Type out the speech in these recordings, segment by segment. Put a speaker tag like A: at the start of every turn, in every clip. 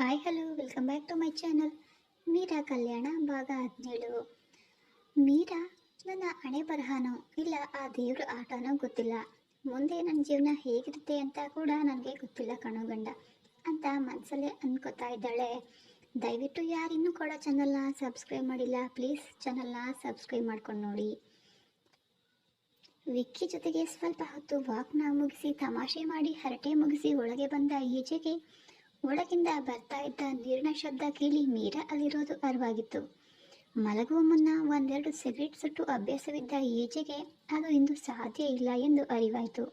A: Hi hello welcome back to my channel Meera Kalyana ಭಾಗ ಹದಿನೇಳು ಮೀರಾ ನನ್ನ ಹಣೆ ಬರಹನೋ ಇಲ್ಲ ಆ ದೇವ್ರ ಆಟನೋ ಗೊತ್ತಿಲ್ಲ ಮುಂದೆ ನನ್ನ ಜೀವನ ಹೇಗಿರುತ್ತೆ ಅಂತ ಕೂಡ ನನಗೆ ಗೊತ್ತಿಲ್ಲ ಕಣೋ ಗಂಡ ಅಂತ ಮನಸ್ಸಲ್ಲೇ ಅನ್ಕೋತಾ ಇದ್ದಾಳೆ ದಯವಿಟ್ಟು ಯಾರಿನ್ನೂ ಕೂಡ ಚಾನಲ್ನ ಸಬ್ಸ್ಕ್ರೈಬ್ ಮಾಡಿಲ್ಲ ಪ್ಲೀಸ್ ಚಾನಲ್ನ ಸಬ್ಸ್ಕ್ರೈಬ್ ಮಾಡ್ಕೊಂಡು ನೋಡಿ ವಿಕ್ಕಿ ಜೊತೆಗೆ ಸ್ವಲ್ಪ ಹೊತ್ತು ವಾಕ್ನ ಮುಗಿಸಿ ತಮಾಷೆ ಮಾಡಿ ಹರಟೆ ಮುಗಿಸಿ ಒಳಗೆ ಬಂದ ಈಚೆಗೆ ಒಳಗಿಂದ ಬರ್ತಾ ಇದ್ದ ನೀರಿನ ಶಬ್ದ ಕೇಳಿ ಮೀರಾ ಅಲ್ಲಿರೋದು ಅರಿವಾಗಿತ್ತು. ಮಲಗುವ ಮುನ್ನ ಒಂದೆರಡು ಸಿಗರೇಟ್ ಸುಟ್ಟು ಅಭ್ಯಾಸವಿದ್ದ ಈಜೆಗೆ ಅದು ಇಂದು ಸಾಧ್ಯ ಇಲ್ಲ ಎಂದು ಅರಿವಾಯಿತು.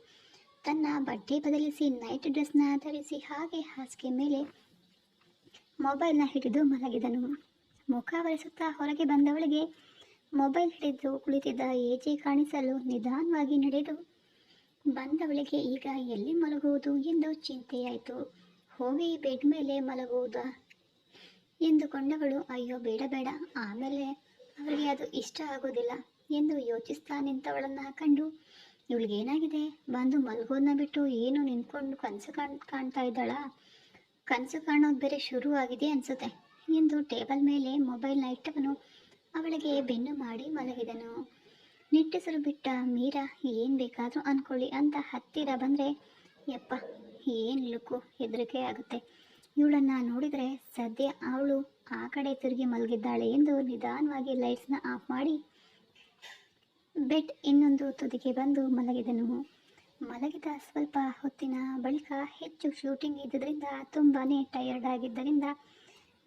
A: ತನ್ನ ಬಟ್ಟೆ ಬದಲಿಸಿ ನೈಟ್ ಡ್ರೆಸ್ನ ಧರಿಸಿ ಹಾಗೆ ಹಾಸಿಗೆ ಮೇಲೆ ಮೊಬೈಲ್ನ ಹಿಡಿದು ಮಲಗಿದನು. ಮುಖ ಒರೆಸುತ್ತಾ ಹೊರಗೆ ಬಂದವಳಿಗೆ ಮೊಬೈಲ್ ಹಿಡಿದು ಕುಳಿತಿದ್ದ ಏಜೆ ಕಾಣಿಸಲು ನಿಧಾನವಾಗಿ ನಡೆದು ಬಂದವಳಿಗೆ ಈಗ ಎಲ್ಲಿ ಮಲಗುವುದು ಎಂದು ಚಿಂತೆಯಾಯಿತು. ಹೋಗಿ ಬೆಡ್ ಮೇಲೆ ಮಲಗುವುದಾ. ಎಂದುಕೊಂಡವಳು ಅಯ್ಯೋ, ಬೇಡ ಬೇಡ. ಆಮೇಲೆ ಅವರಿಗೆ ಅದು ಇಷ್ಟ ಆಗೋದಿಲ್ಲ ಎಂದು ಯೋಚಿಸ್ತಾ ನಿಂತವಳನ್ನ ಕಂಡು ಇವಳಿಗೇನಾಗಿದೆ ಬಂದು ಮಲಗೋದನ್ನ ಬಿಟ್ಟು ಏನು ನಿಂತ್ಕೊಂಡು ಕನಸು ಕಾಣ್, ಕಾಣ್ತಾ ಇದ್ದಾಳ? ಕನಸು ಕಾಣೋದು ಬೇರೆ ಶುರು ಆಗಿದೆ ಅನ್ಸುತ್ತೆ ಎಂದು ಟೇಬಲ್ ಮೇಲೆ ಮೊಬೈಲ್ನ ಇಟ್ಟವನು ಅವಳಿಗೆ ಬೆನ್ನು ಮಾಡಿ ಮಲಗಿದನು. ನಿಟ್ಟೆಸರು ಬಿಟ್ಟ, ಮೀರಾ, ಏನು ಬೇಕಾದರೂ ಅನ್ಕೊಳ್ಳಿ ಅಂತ ಹತ್ತಿರ ಬಂದರೆ, ಯಪ್ಪ ಏನು ಲುಕ್ಕು ಹೆದರಿಕೆ ಆಗುತ್ತೆ? ಇವಳನ್ನು ನೋಡಿದರೆ ಸದ್ಯ ಅವಳು ಆ ಕಡೆ ತಿರುಗಿ ಮಲಗಿದ್ದಾಳೆ ಎಂದು ನಿಧಾನವಾಗಿ ಲೈಟ್ಸ್ನ ಆಫ್ ಮಾಡಿ ಬೆಡ್ ಇನ್ನೊಂದು ತುದಿಗೆ ಬಂದು ಮಲಗಿದನು. ಮಲಗಿದ ಸ್ವಲ್ಪ ಹೊತ್ತಿನ ಬಳಿಕ ಹೆಚ್ಚು ಶೂಟಿಂಗ್ ಇದ್ದುದರಿಂದ ತುಂಬಾ ಟಯರ್ಡ್ ಆಗಿದ್ದರಿಂದ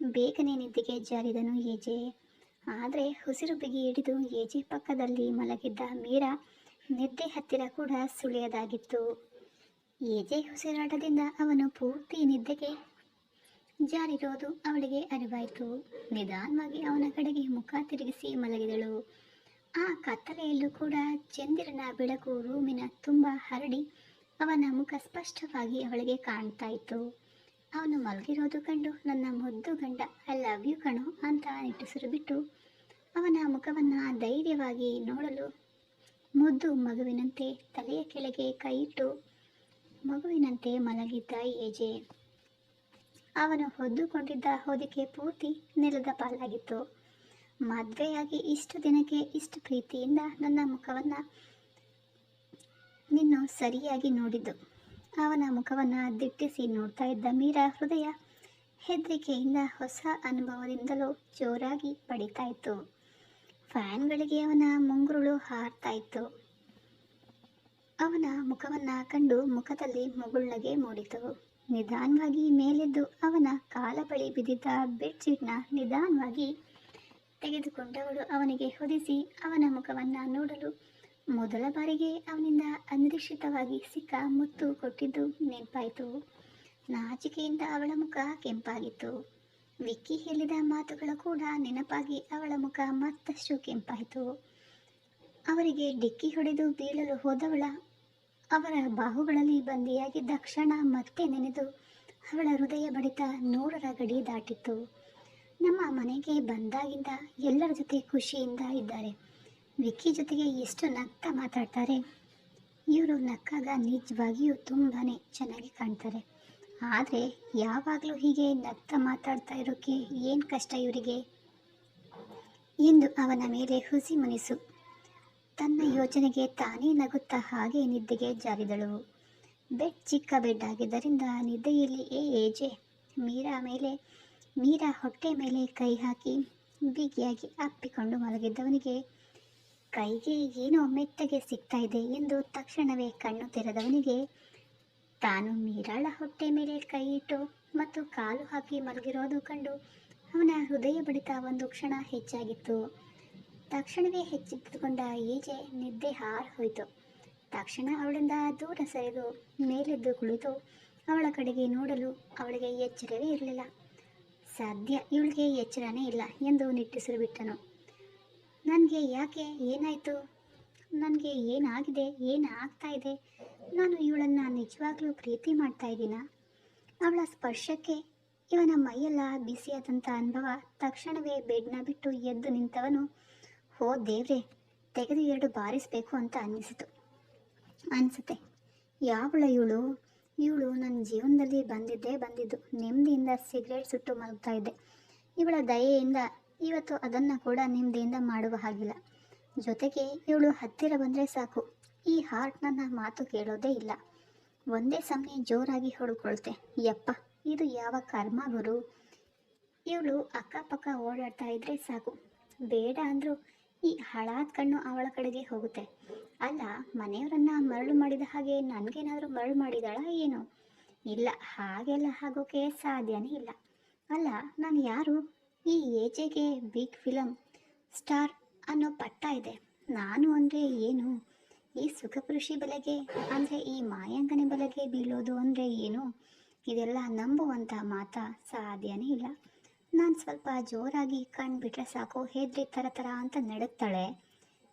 A: ಬೇಗನೆ ನಿದ್ದೆಗೆ ಜಾರಿದನು ಏಜೆ. ಆದರೆ ಉಸಿರು ಬಿಗಿ ಹಿಡಿದು ಏಜೆ ಪಕ್ಕದಲ್ಲಿ ಮಲಗಿದ್ದ ಮೀರಾ ನಿದ್ದೆ ಹತ್ತಿರ ಕೂಡ ಸುಳಿಯದಾಗಿತ್ತು. ಏಜೆ ಉಸಿರಾಟದಿಂದ ಅವನು ಪೂರ್ತಿ ನಿದ್ದೆಗೆ ಜಾರಿರೋದು ಅವಳಿಗೆ ಅರಿವಾಯಿತು. ನಿಧಾನವಾಗಿ ಅವನ ಕಡೆಗೆ ಮುಖ ತಿರುಗಿಸಿ ಮಲಗಿದಳು. ಆ ಕತ್ತಲೆಯಲ್ಲೂ ಕೂಡ ಚಂದಿರನ ಬೆಳಕು ರೂಮಿನ ತುಂಬ ಹರಡಿ ಅವನ ಮುಖ ಸ್ಪಷ್ಟವಾಗಿ ಅವಳಿಗೆ ಕಾಣ್ತಾ ಇತ್ತು ಅವನು ಮಲಗಿರೋದು ಕಂಡು ನನ್ನ ಮುದ್ದು ಗಂಡ ಐ ಲವ್ ಯು ಕಣೋ ಅಂತ ನಿಟ್ಟುಸಿರು ಬಿಟ್ಟು ಅವನ ಮುಖವನ್ನು ಧೈರ್ಯವಾಗಿ ನೋಡಲು ಮುದ್ದು ಮಗುವಿನಂತೆ ತಲೆಯ ಕೆಳಗೆ ಕೈಯಿಟ್ಟು ಮಗುವಿನಂತೆ ಮಲಗಿದ್ದ ಎಜೆ ಅವನು ಹೊದ್ದುಕೊಂಡಿದ್ದ ಹೊದಿಕೆ ಪೂರ್ತಿ ನೆಲದ ಪಾಲಾಗಿತ್ತು. ಮದುವೆಯಾಗಿ ಇಷ್ಟು ದಿನಕ್ಕೆ ಇಷ್ಟು ಪ್ರೀತಿಯಿಂದ ನನ್ನ ಮುಖವನ್ನು ನಿನ್ನು ಸರಿಯಾಗಿ ನೋಡಿದ್ದು. ಅವನ ಮುಖವನ್ನು ದಿಟ್ಟಿಸಿ ನೋಡ್ತಾ ಇದ್ದ ಮೀರಾ ಹೃದಯ ಹೆದರಿಕೆಯಿಂದ ಹೊಸ ಅನುಭವದಿಂದಲೂ ಜೋರಾಗಿ ಬಡಿತಾ ಇತ್ತು. ಫ್ಯಾನ್ಗಳಿಗೆ ಅವನ ಮುಂಗುರುಳು ಹಾರ್ತಾ ಇತ್ತು. ಅವನ ಮುಖವನ್ನು ಕಂಡು ಮುಖದಲ್ಲಿ ಮುಗುಳ್ನಗೆ ಮೂಡಿತು. ನಿಧಾನವಾಗಿ ಮೇಲೆದ್ದು ಅವನ ಕಾಲ ಬಳಿ ಬಿದ್ದಿದ್ದ ಬೆಡ್ಶೀಟ್ನ ನಿಧಾನವಾಗಿ ತೆಗೆದುಕೊಂಡವಳು ಅವನಿಗೆ ಹೊದಿಸಿ ಅವನ ಮುಖವನ್ನು ನೋಡಲು ಮೊದಲ ಬಾರಿಗೆ ಅವನಿಂದ ಅನಿರೀಕ್ಷಿತವಾಗಿ ಸಿಕ್ಕ ಮುತ್ತು ಕೊಟ್ಟಿದ್ದು ನೆನಪಾಯಿತು. ನಾಚಿಕೆಯಿಂದ ಅವಳ ಮುಖ ಕೆಂಪಾಗಿತ್ತು. ವಿಕ್ಕಿ ಹೇಳಿದ ಮಾತುಗಳು ಕೂಡ ನೆನಪಾಗಿ ಅವಳ ಮುಖ ಮತ್ತಷ್ಟು ಕೆಂಪಾಯಿತು. ಅವರಿಗೆ ಡಿಕ್ಕಿ ಹೊಡೆದು ಬೀಳಲು ಹೋದವಳ ಅವರ ಬಾಹುಗಳಲ್ಲಿ ಬಂದಿಯಾಗಿದ್ದ ಕ್ಷಣ ಮತ್ತೆ ನೆನೆದು ಅವಳ ಹೃದಯ ಬಡಿತ ನೂರರ ಗಡಿ ದಾಟಿತ್ತು. ನಮ್ಮ ಮನೆಗೆ ಬಂದಾಗಿಂದ ಎಲ್ಲರ ಜೊತೆ ಖುಷಿಯಿಂದ ಇದ್ದಾರೆ. ವಿಕ್ಕಿ ಜೊತೆಗೆ ಎಷ್ಟು ನಗ್ತಾ ಮಾತಾಡ್ತಾರೆ. ಇವರು ನಕ್ಕಾಗ ನಿಜವಾಗಿಯೂ ತುಂಬಾ ಚೆನ್ನಾಗಿ ಕಾಣ್ತಾರೆ. ಆದರೆ ಯಾವಾಗಲೂ ಹೀಗೆ ನಗ್ತಾ ಮಾತಾಡ್ತಾ ಇರೋಕ್ಕೆ ಏನು ಕಷ್ಟ ಇವರಿಗೆ? ಎಂದು ಅವನ ಮೇಲೆ ಹುಸಿ ಮನಸ್ಸು ತನ್ನ ಯೋಚನೆಗೆ ತಾನೇ ನಗುತ್ತಾ ಹಾಗೆ ನಿದ್ದೆಗೆ ಜಾರಿದಳು ಬೆಡ್ ಚಿಕ್ಕ ಬೆಡ್ ಆಗಿದ್ದರಿಂದ ನಿದ್ದೆಯಲ್ಲಿ, ಏ ಏಜೆ ಮೀರಾ ಮೇಲೆ, ಮೀರಾ ಹೊಟ್ಟೆ ಮೇಲೆ ಕೈ ಹಾಕಿ ಬಿಗಿಯಾಗಿ ಅಪ್ಪಿಕೊಂಡು ಮಲಗಿದ್ದವನಿಗೆ ಕೈಗೆ ಏನೋ ಮೆತ್ತಗೆ ಸಿಗ್ತಾ ಇದೆ ಎಂದು ತಕ್ಷಣವೇ ಕಣ್ಣು ತೆರೆದವನಿಗೆ, ತಾನು ಮೀರಾಳ ಹೊಟ್ಟೆ ಮೇಲೆ ಕೈ ಇಟ್ಟು ಮತ್ತು ಕಾಲು ಹಾಕಿ ಮಲಗಿರೋದು ಕಂಡು ಅವನ ಹೃದಯ ಬಡಿತ ಒಂದು ಕ್ಷಣ ಹೆಚ್ಚಾಗಿತ್ತು. ತಕ್ಷಣವೇ ಹೆಚ್ಚಿಟ್ಟುಕೊಂಡ ಈಜೆ ನಿದ್ದೆ ಹಾರ್ ಹೋಯಿತು. ತಕ್ಷಣ ಅವಳಿಂದ ದೂರ ಸರಿದು ಮೇಲೆದ್ದು ಕುಳಿತು ಅವಳ ಕಡೆಗೆ ನೋಡಲು ಅವಳಿಗೆ ಎಚ್ಚರವೇ ಇರಲಿಲ್ಲ. ಸದ್ಯ ಇವಳಿಗೆ ಎಚ್ಚರನೇ ಇಲ್ಲ ಎಂದು ನಿಟ್ಟುಸಿರು ಬಿಟ್ಟನು. ನನಗೆ ಯಾಕೆ ಏನಾಯಿತು? ನನಗೆ ಏನಾಗಿದೆ? ಏನು ಆಗ್ತಾ ಇದೆ? ನಾನು ಇವಳನ್ನು ನಿಜವಾಗ್ಲೂ ಪ್ರೀತಿ ಮಾಡ್ತಾ ಇದ್ದೀನಾ? ಅವಳ ಸ್ಪರ್ಶಕ್ಕೆ ಇವನ ಮೈಯೆಲ್ಲ ಬಿಸಿಯಾದಂಥ ಅನುಭವ ತಕ್ಷಣವೇ ಬೆಡ್ನ ಬಿಟ್ಟು ಎದ್ದು ನಿಂತವನು ಹೋ ದೇವ್ರೆ, ತೆಗೆದು ಎರಡು ಬಾರಿಸಬೇಕು ಅಂತ ಅನ್ನಿಸಿತು. ಅನಿಸುತ್ತೆ, ಯಾವಳ ಇವಳು? ಇವಳು ನನ್ನ ಜೀವನದಲ್ಲಿ ಬಂದಿದ್ದೇ ಬಂದಿದ್ದು. ನೆಮ್ಮದಿಯಿಂದ ಸಿಗರೇಟ್ ಸುಟ್ಟು ಮಲಗ್ತಾ ಇದ್ದೆ. ಇವಳ ದಯೆಯಿಂದ ಇವತ್ತು ಅದನ್ನು ಕೂಡ ನೆಮ್ಮದಿಯಿಂದ ಮಾಡುವ ಹಾಗಿಲ್ಲ. ಜೊತೆಗೆ ಇವಳು ಹತ್ತಿರ ಬಂದರೆ ಸಾಕು. ಈ ಹಾರ್ಟ್ ನನ್ನ ಮಾತು ಕೇಳೋದೇ ಇಲ್ಲ. ಒಂದೇ ಸಮಯ ಜೋರಾಗಿ ಹೊಡ್ಕೊಳ್ತೆ. ಯಪ್ಪ, ಇದು ಯಾವ ಕರ್ಮ ಗುರು? ಇವಳು ಅಕ್ಕಪಕ್ಕ ಓಡಾಡ್ತಾ ಇದ್ರೆ ಸಾಕು. ಬೇಡ ಅಂದರೂ ಈ ಹಳಾದ ಕಣ್ಣು ಅವಳ ಕಡೆಗೆ ಹೋಗುತ್ತೆ. ಅಲ್ಲ, ಮನೆಯವರನ್ನ ಮರಳು ಮಾಡಿದ ಹಾಗೆ ನನಗೇನಾದರೂ ಮರಳು ಮಾಡಿದಾಳ ಏನು? ಇಲ್ಲ, ಹಾಗೆಲ್ಲ ಆಗೋಕೆ ಸಾಧ್ಯನೇ ಇಲ್ಲ. ಅಲ್ಲ, ನಾನು ಯಾರು? ಈ ಏಜೆಗೆ ಬಿಗ್ ಫಿಲಮ್ ಸ್ಟಾರ್ ಅನ್ನೋ ಪಟ್ಟ ಇದೆ. ನಾನು ಅಂದರೆ ಏನು? ಈ ಸುಖಪುರುಷಿ ಬೆಲೆಗೆ ಅಂದರೆ ಈ ಮಾಯಾಂಗನೆ ಬೆಲೆಗೆ ಬೀಳೋದು ಅಂದರೆ ಏನು? ಇದೆಲ್ಲ ನಂಬುವಂಥ ಮಾತಾ ಸಾಧ್ಯನೇ ಇಲ್ಲ. ನಾನು ಸ್ವಲ್ಪ ಜೋರಾಗಿ ಕಣ್ಬಿಟ್ರೆ ಸಾಕು, ಹೆದ್ರಿ ಥರ ಥರ ಅಂತ ನಡುತ್ತಾಳೆ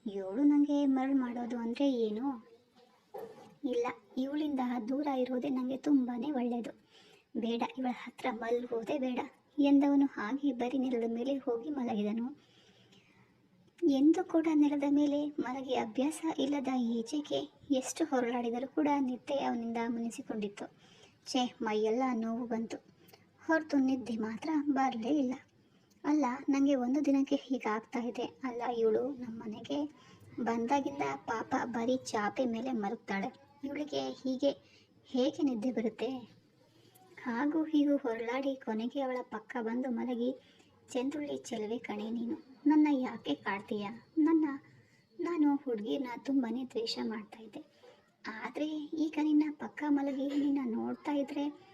A: ಇವಳು ನನಗೆ ಮರಳು ಮಾಡೋದು ಅಂದರೆ ಏನು? ಇಲ್ಲ, ಇವಳಿಂದ ದೂರ ಇರೋದೇ ನನಗೆ ತುಂಬಾ ಒಳ್ಳೆಯದು ಬೇಡ, ಇವಳ ಹತ್ರ ಮಲಗೋದೇ ಬೇಡ, ಎಂದವನು ಹಾಗೆ ಬರೀ ನೆಲದ ಮೇಲೆ ಹೋಗಿ ಮಲಗಿದನು. ಎಂದು ಕೂಡ ನೆಲದ ಮೇಲೆ ಮಲಗಿ ಅಭ್ಯಾಸ ಇಲ್ಲದ ಈಚೆಗೆ ಎಷ್ಟು ಹೊರಳಾಡಿದರೂ ಕೂಡ ನಿದ್ದೆ ಅವನಿಂದ ಮುನಿಸಿಕೊಂಡಿತ್ತು. ಛೇ, ಮೈಯೆಲ್ಲ ನೋವು ಬಂತು. ಹೊರತು ನಿದ್ದೆ ಮಾತ್ರ ಬರಲೇ ಇಲ್ಲ. ಅಲ್ಲ ನನಗೆ ಒಂದು ದಿನಕ್ಕೆ ಹೀಗಾಗ್ತಾ ಇದೆ. ಅಲ್ಲ, ಇವಳು ನಮ್ಮ ಮನೆಗೆ ಬಂದಾಗಿಂದ ಪಾಪ ಬರೀ ಚಾಪೆ ಮೇಲೆ ಮಲಗ್ತಾಳೆ. ಇವಳಿಗೆ ಹೀಗೆ ಹೇಗೆ ನಿದ್ದೆ ಬರುತ್ತೆ? ಹಾಗೂ ಹೀಗೂ ಹೊರಳಾಡಿ ಕೊನೆಗೆ ಅವಳ ಪಕ್ಕ ಬಂದು ಮಲಗಿ ಚಂದ್ರುಳ್ಳಿ ಚೆಲುವೆ ಕಣೆ ನೀನು. ನನ್ನ ಯಾಕೆ ಕಾಡ್ತೀಯ? ನನ್ನ, ನಾನು ಹುಡುಗಿನ ತುಂಬಾ ದ್ವೇಷ ಮಾಡ್ತಾ ಇದ್ದೆ. ಆದರೆ ಈಗ ನಿನ್ನ ಪಕ್ಕ ಮಲಗಿ ನಿನ್ನ ನೋಡ್ತಾ ಇದ್ರೆ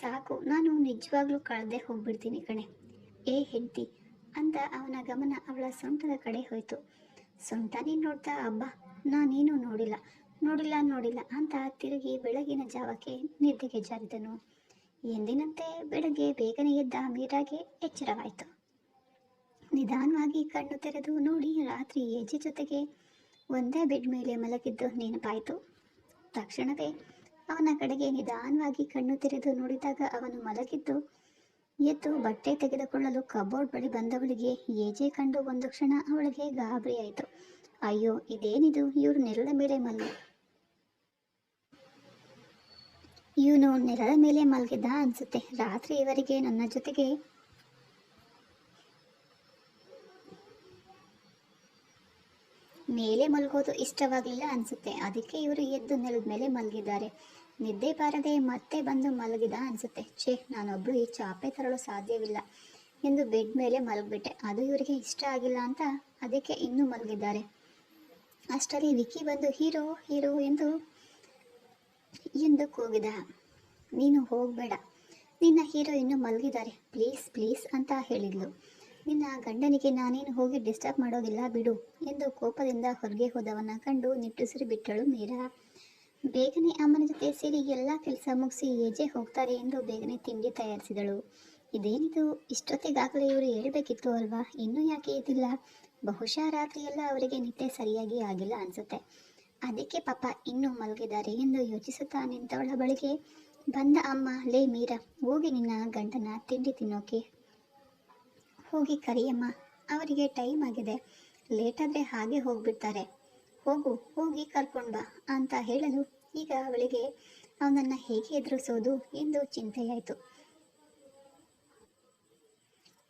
A: ಸಾಕು, ನಾನು ನಿಜವಾಗ್ಲೂ ಕಳೆದೇ ಹೋಗ್ಬಿಡ್ತೀನಿ ಕಣೆ. ಏ ಹೆಂಡತಿ ಅಂತ ಅವನ ಗಮನ ಅವಳ ಸೊಂಟದ ಕಡೆ ಹೋಯಿತು. ಸೊಂಟ ನೀನು ನೋಡ್ತಾ ಅಬ್ಬ, ನಾನೇನು ನೋಡಿಲ್ಲ ನೋಡಿಲ್ಲ ನೋಡಿಲ್ಲ ಅಂತ ತಿರುಗಿ ಬೆಳಗಿನ ಜಾವಕ್ಕೆ ನಿದ್ದೆಗೆ ಜಾರಿದನು. ಎಂದಿನಂತೆ ಬೆಳಗ್ಗೆ ಬೇಗನೆ ಎದ್ದ ಮೀರಾಗೆ ಎಚ್ಚರವಾಯಿತು. ನಿಧಾನವಾಗಿ ಕಣ್ಣು ತೆರೆದು ನೋಡಿ ರಾತ್ರಿ ಏಜೆ ಜೊತೆಗೆ ಒಂದೇ ಬೆಡ್ ಮೇಲೆ ಮಲಗಿದ್ದು ನೆನಪಾಯಿತು. ತಕ್ಷಣವೇ ಅವನ ಕಡೆಗೆ ನಿಧಾನವಾಗಿ ಕಣ್ಣು ತೆರೆದು ನೋಡಿದಾಗ ಅವನು ಮಲಗಿದ್ದು, ಎದ್ದು ಬಟ್ಟೆ ತೆಗೆದುಕೊಳ್ಳಲು ಕಬೋರ್ಡ್ ಬಳಿ ಬಂದವಳಿಗೆ ಏಜೆ ಕಂಡು ಒಂದು ಕ್ಷಣ ಅವಳಿಗೆ ಗಾಬರಿಯಾಯಿತು. ಅಯ್ಯೋ, ಇದೇನಿದು? ಇವರು ನೆಲದ ಮೇಲೆ ಮಲ್ಲ ಇವನು ನೆಲದ ಮೇಲೆ ಮಲಗಿದ್ದ ಅನ್ಸುತ್ತೆ. ರಾತ್ರಿ ಇವರಿಗೆ ನನ್ನ ಜೊತೆಗೆ ಮೇಲೆ ಮಲಗೋದು ಇಷ್ಟವಾಗಲಿಲ್ಲ ಅನ್ಸುತ್ತೆ. ಅದಕ್ಕೆ ಇವರು ಎದ್ದು ನೆಲದ ಮೇಲೆ ಮಲಗಿದ್ದಾರೆ. ನಿದ್ದೆ ಬಾರದೆ ಮತ್ತೆ ಬಂದು ಮಲಗಿದ ಅನ್ಸುತ್ತೆ. ಛೇ, ನಾನೊಬ್ಳು ಈ ಚಾಪೆ ತರಲು ಸಾಧ್ಯವಿಲ್ಲ ಎಂದು ಬೆಡ್ ಮೇಲೆ ಮಲಗಿಬಿಟ್ಟೆ. ಅದು ಇವರಿಗೆ ಇಷ್ಟ ಆಗಿಲ್ಲ ಅಂತ ಅದಕ್ಕೆ ಇನ್ನೂ ಮಲಗಿದ್ದಾರೆ. ಅಷ್ಟರಲ್ಲಿ ವಿಕಿ ಬಂದು, ಹೀರೋ ಹೀರೋ ಎಂದು ಎಂದು ಕೂಗಿದ. ನೀನು ಹೋಗಬೇಡ. ನಿನ್ನ ಹೀರೋ ಇನ್ನೂ ಮಲಗಿದ್ದಾರೆ. ಪ್ಲೀಸ್ ಪ್ಲೀಸ್ ಅಂತ ಹೇಳಿದ್ಲು. ನಿನ್ನ ಗಂಡನಿಗೆ ನಾನೇನು ಹೋಗಿ ಡಿಸ್ಟರ್ಬ್ ಮಾಡೋದಿಲ್ಲ ಬಿಡು ಎಂದು ಕೋಪದಿಂದ ಹೊರಗೆ ಹೋದವನ ಕಂಡು ನಿಟ್ಟುಸಿರಿ ಬಿಟ್ಟಳು ಮೀರಾ. ಬೇಗನೆ ಅಮ್ಮನ ಜೊತೆ ಸೇರಿ ಎಲ್ಲ ಕೆಲಸ ಮುಗಿಸಿ ಏಜೆ ಹೋಗ್ತಾರೆ ಎಂದು ಬೇಗನೆ ತಿಂಡಿ ತಯಾರಿಸಿದಳು. ಇದೇನಿದು? ಇಷ್ಟೊತ್ತಿಗಾಗಲೇ ಇವರು ಹೇಳಬೇಕಿತ್ತು ಅಲ್ವಾ? ಇನ್ನೂ ಯಾಕೆ ಇದಿಲ್ಲ? ಬಹುಶಃ ರಾತ್ರಿಯೆಲ್ಲ ಅವರಿಗೆ ನಿದ್ದೆ ಸರಿಯಾಗಿ ಆಗಿಲ್ಲ ಅನ್ಸುತ್ತೆ. ಅದಕ್ಕೆ ಪಾಪ ಇನ್ನೂ ಮಲಗಿದ್ದಾರೆ ಎಂದು ಯೋಚಿಸುತ್ತಾ ನಿಂತವಳ ಬಳಿಗೆ, ಬಂದ ಅಮ್ಮ, ಲೇ ಮೀರಾ, ಹೋಗಿ ನಿನ್ನ ಗಂಡನ ತಿಂಡಿ ತಿನ್ನೋಕೆ. ಹೋಗಿ ಕರಿಯಮ್ಮ, ಅವರಿಗೆ ಟೈಮ್ ಆಗಿದೆ. ಲೇಟಾದರೆ ಹಾಗೆ ಹೋಗ್ಬಿಡ್ತಾರೆ. ಹೋಗು, ಹೋಗಿ ಕರ್ಕೊಂಡು ಬಾ ಅಂತ ಹೇಳಲು ಈಗ ಅವಳಿಗೆ ಅವನನ್ನು ಹೇಗೆ ಎದುರಿಸೋದು ಎಂದು ಚಿಂತೆಯಾಯಿತು.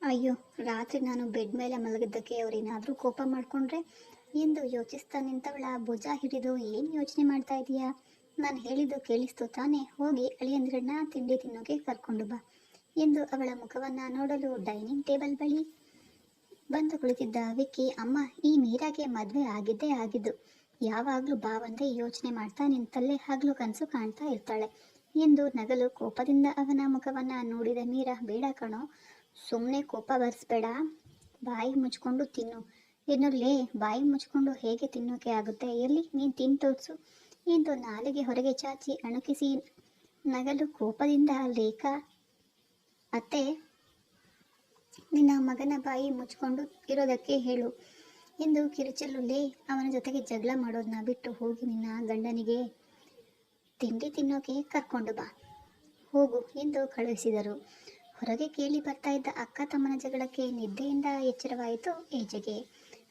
A: ಅಯ್ಯೋ, ರಾತ್ರಿ ನಾನು ಬೆಡ್ ಮೇಲೆ ಮಲಗಿದ್ದಕ್ಕೆ ಅವರೇನಾದರೂ ಕೋಪ ಮಾಡಿಕೊಂಡ್ರೆ ಎಂದು ಯೋಚಿಸ್ತಾ ನಿಂತವಳ ಭುಜ ಹಿಡಿದು ಏನು ಯೋಚನೆ ಮಾಡ್ತಾ ಇದೀಯಾ? ನಾನು ಹೇಳಿದ್ದು ಕೇಳಿಸ್ತು ತಾನೇ. ಹೋಗಿ ಅಳಿಯಂದ್ರನ್ನ ತಿಂಡಿ ತಿನ್ನೋಕೆ ಕರ್ಕೊಂಡು ಬಾ. ಎಂದು ಅವಳ ಮುಖವನ್ನು ನೋಡಲು ಡೈನಿಂಗ್ ಟೇಬಲ್ ಬಳಿ ಬಂದು ಕುಳಿತಿದ್ದ ವಿಕ್ಕಿ, ಅಮ್ಮ, ಈ ಮೀರಾಗೆ ಮದುವೆ ಆಗಿದ್ದೇ ಆಗಿದ್ದು, ಯಾವಾಗಲೂ ಬಾವಂದೆ ಯೋಚನೆ ಮಾಡ್ತಾ ನಿಂತಲ್ಲೇ ಹಗಲು ಕನಸು ಕಾಣ್ತಾ ಇರ್ತಾಳೆ ಎಂದು ನಗಲು ಕೋಪದಿಂದ ಅವನ ಮುಖವನ್ನು ನೋಡಿದ ಮೀರಾ, ಬೇಡ ಕಣೋ ಸುಮ್ಮನೆ ಕೋಪ ಬರ್ಸ್ಬೇಡ, ಬಾಯಿ ಮುಚ್ಕೊಂಡು ತಿನ್ನು. ಎನ್ನುಲ್ಲೇ ಬಾಯಿ ಮುಚ್ಕೊಂಡು ಹೇಗೆ ತಿನ್ನೋಕೆ ಆಗುತ್ತೆ? ಎಲ್ಲಿ? ನೀನು ತಿನ್ ತೋರಿಸು ಎಂದು ನಾಲಿಗೆ ಹೊರಗೆ ಚಾಚಿ ಅಣುಕಿಸಿ ನಗಲು ಕೋಪದಿಂದ ಲೇಖ ಅತ್ತೆ, ನಿನ್ನ ಮಗನ ಬಾಯಿ ಮುಚ್ಕೊಂಡು ಇರೋದಕ್ಕೆ ಹೇಳು ಎಂದು ಕಿರುಚಲುಲ್ಲೇ ಅವನ ಜೊತೆಗೆ ಜಗಳ ಮಾಡೋದನ್ನ ಬಿಟ್ಟು ಹೋಗಿ ನಿನ್ನ ಗಂಡನಿಗೆ ತಿಂಡಿ ತಿನ್ನೋಕೆ ಕರ್ಕೊಂಡು ಬಾ. ಹೋಗು ಎಂದು ಕಳುಹಿಸಿದರು. ಹೊರಗೆ ಕೇಳಿ ಬರ್ತಾ ಇದ್ದ ಅಕ್ಕ ತಮ್ಮನ ಜಗಳಕ್ಕೆ ನಿದ್ದೆಯಿಂದ ಎಚ್ಚರವಾಯಿತು ಏಜೆಗೆ.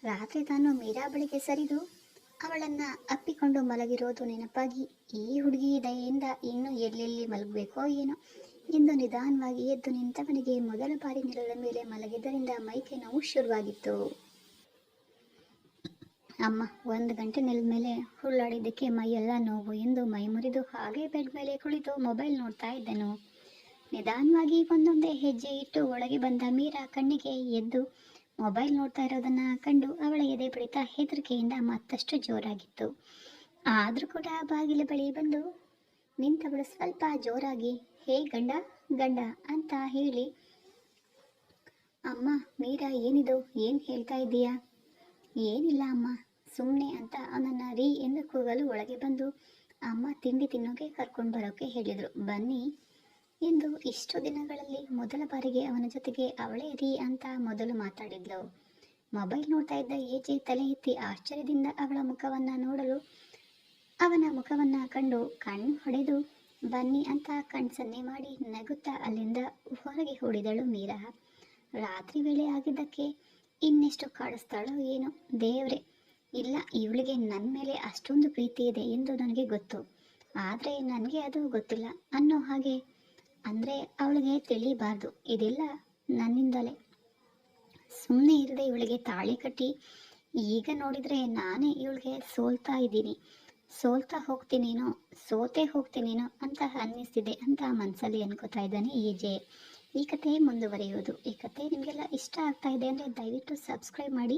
A: ರಾತ್ರಿ ತಾನು ಮೀರಾ ಬಳಿಗೆ ಸರಿದು ಅವಳನ್ನು ಅಪ್ಪಿಕೊಂಡು ಮಲಗಿರೋದು ನೆನಪಾಗಿ ಈ ಹುಡುಗಿ ದಯೆಯಿಂದ ಇನ್ನು ಎಲ್ಲೆಲ್ಲಿ ಮಲಗಬೇಕೋ ಏನೋ ಎಂದು ನಿಧಾನವಾಗಿ ಎದ್ದು ನಿಂತವನಿಗೆ ಮೊದಲ ಬಾರಿ ನೆಲದ ಮೇಲೆ ಮಲಗಿದ್ದರಿಂದ ಮೈಕೆ ನೋವು ಶುರುವಾಗಿತ್ತು. ಅಮ್ಮ, ಒಂದು ಗಂಟೆ ನೆಲದ ಮೇಲೆ ಹುಳ್ಳಾಡಿದ್ದಕ್ಕೆ ಮೈಯೆಲ್ಲ ನೋವು ಎಂದು ಮೈ ಮುರಿದು ಹಾಗೆ ಬೆಡ್ ಮೇಲೆ ಕುಳಿತು ಮೊಬೈಲ್ ನೋಡ್ತಾ ಇದ್ದನು. ನಿಧಾನವಾಗಿ ಒಂದೊಂದೇ ಹೆಜ್ಜೆ ಇಟ್ಟು ಒಳಗೆ ಬಂದ ಮೀರಾ ಕಣ್ಣಿಗೆ ಎದ್ದು ಮೊಬೈಲ್ ನೋಡ್ತಾ ಇರೋದನ್ನ ಕಂಡು ಅವಳ ಎದೆ ಬಡಿತ ಹೆದರಿಕೆಯಿಂದ ಮತ್ತಷ್ಟು ಜೋರಾಗಿತ್ತು. ಆದರೂ ಕೂಡ ಬಾಗಿಲ ಬಳಿ ಬಂದು ನಿಂತವಳು ಸ್ವಲ್ಪ ಜೋರಾಗಿ ಹೇ ಗಂಡ ಗಂಡ ಅಂತ ಹೇಳಿ, ಅಮ್ಮ, ಮೀರಾ ಏನಿದು? ಏನು ಹೇಳ್ತಾ ಇದ್ದೀಯಾ? ಏನಿಲ್ಲ ಅಮ್ಮ ಸುಮ್ಮನೆ ಅಂತ ಅವನನ್ನು ರೀ ಎಂದು ಕೂಗಲು ಒಳಗೆ ಬಂದು ಅಮ್ಮ ತಿಂಡಿ ತಿನ್ನೋಕೆ ಕರ್ಕೊಂಡು ಬರೋಕೆ ಹೇಳಿದರು. ಬನ್ನಿ ಎಂದು ಇಷ್ಟು ದಿನಗಳಲ್ಲಿ ಮೊದಲ ಬಾರಿಗೆ ಅವನ ಜೊತೆಗೆ ಅವಳೇ ರೀ ಅಂತ ಮೊದಲು ಮಾತಾಡಿದ್ಲು. ಮೊಬೈಲ್ ನೋಡ್ತಾ ಇದ್ದ ಏಜೆ ತಲೆ ಎತ್ತಿ ಆಶ್ಚರ್ಯದಿಂದ ಅವಳ ಮುಖವನ್ನ ನೋಡಲು ಅವನ ಮುಖವನ್ನ ಕಂಡು ಕಣ್ಣು ಹೊಡೆದು ಬನ್ನಿ ಅಂತ ಕಣ್ಸನ್ನೆ ಮಾಡಿ ನಗುತ್ತಾ ಅಲ್ಲಿಂದ ಹೊರಗೆ ಹೂಡಿದಳು ಮೀರಾ. ರಾತ್ರಿ ವೇಳೆ ಆಗಿದ್ದಕ್ಕೆ ಇನ್ನೆಷ್ಟು ಕಾಡಿಸ್ತಾಳೋ ಏನೋ. ದೇವ್ರೆ, ಇಲ್ಲ, ಇವಳಿಗೆ ನನ್ನ ಮೇಲೆ ಅಷ್ಟೊಂದು ಪ್ರೀತಿ ಇದೆ ಎಂದು ನನಗೆ ಗೊತ್ತು. ಆದರೆ ನನಗೆ ಅದು ಗೊತ್ತಿಲ್ಲ ಅನ್ನೋ ಹಾಗೆ. ಅಂದರೆ ಅವಳಿಗೆ ತಿಳಿಬಾರ್ದು ಇದೆಲ್ಲ ನನ್ನಿಂದಲೇ. ಸುಮ್ಮನೆ ಇರದೆ ಇವಳಿಗೆ ತಾಳಿ ಕಟ್ಟಿ ಈಗ ನೋಡಿದರೆ ನಾನೇ ಇವಳಿಗೆ ಸೋಲ್ತಾ ಇದ್ದೀನಿ. ಸೋಲ್ತಾ ಹೋಗ್ತೀನೇನೋ ಸೋತೆ ಹೋಗ್ತೀನೇನೋ ಅಂತ ಅನ್ನಿಸ್ತಿದೆ ಅಂತ ಮನಸ್ಸಲ್ಲಿ ಅನ್ಕೋತಾ ಇದ್ದಾನೆ ಈಜೆ ಈ ಕಥೆ ಮುಂದುವರಿಯೋದು ಈ ಕಥೆ ನಿಮಗೆಲ್ಲ ಇಷ್ಟ ಆಗ್ತಾ ಇದೆ ಅಂದರೆ ದಯವಿಟ್ಟು ಸಬ್ಸ್ಕ್ರೈಬ್ ಮಾಡಿ,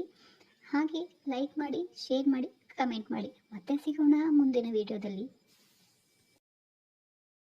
A: ಹಾಗೆ ಲೈಕ್ ಮಾಡಿ ಶೇರ್ ಮಾಡಿ ಕಮೆಂಟ್ ಮಾಡಿ. ಮತ್ತೆ ಸಿಗೋಣ ಮುಂದಿನ ವಿಡಿಯೋದಲ್ಲಿ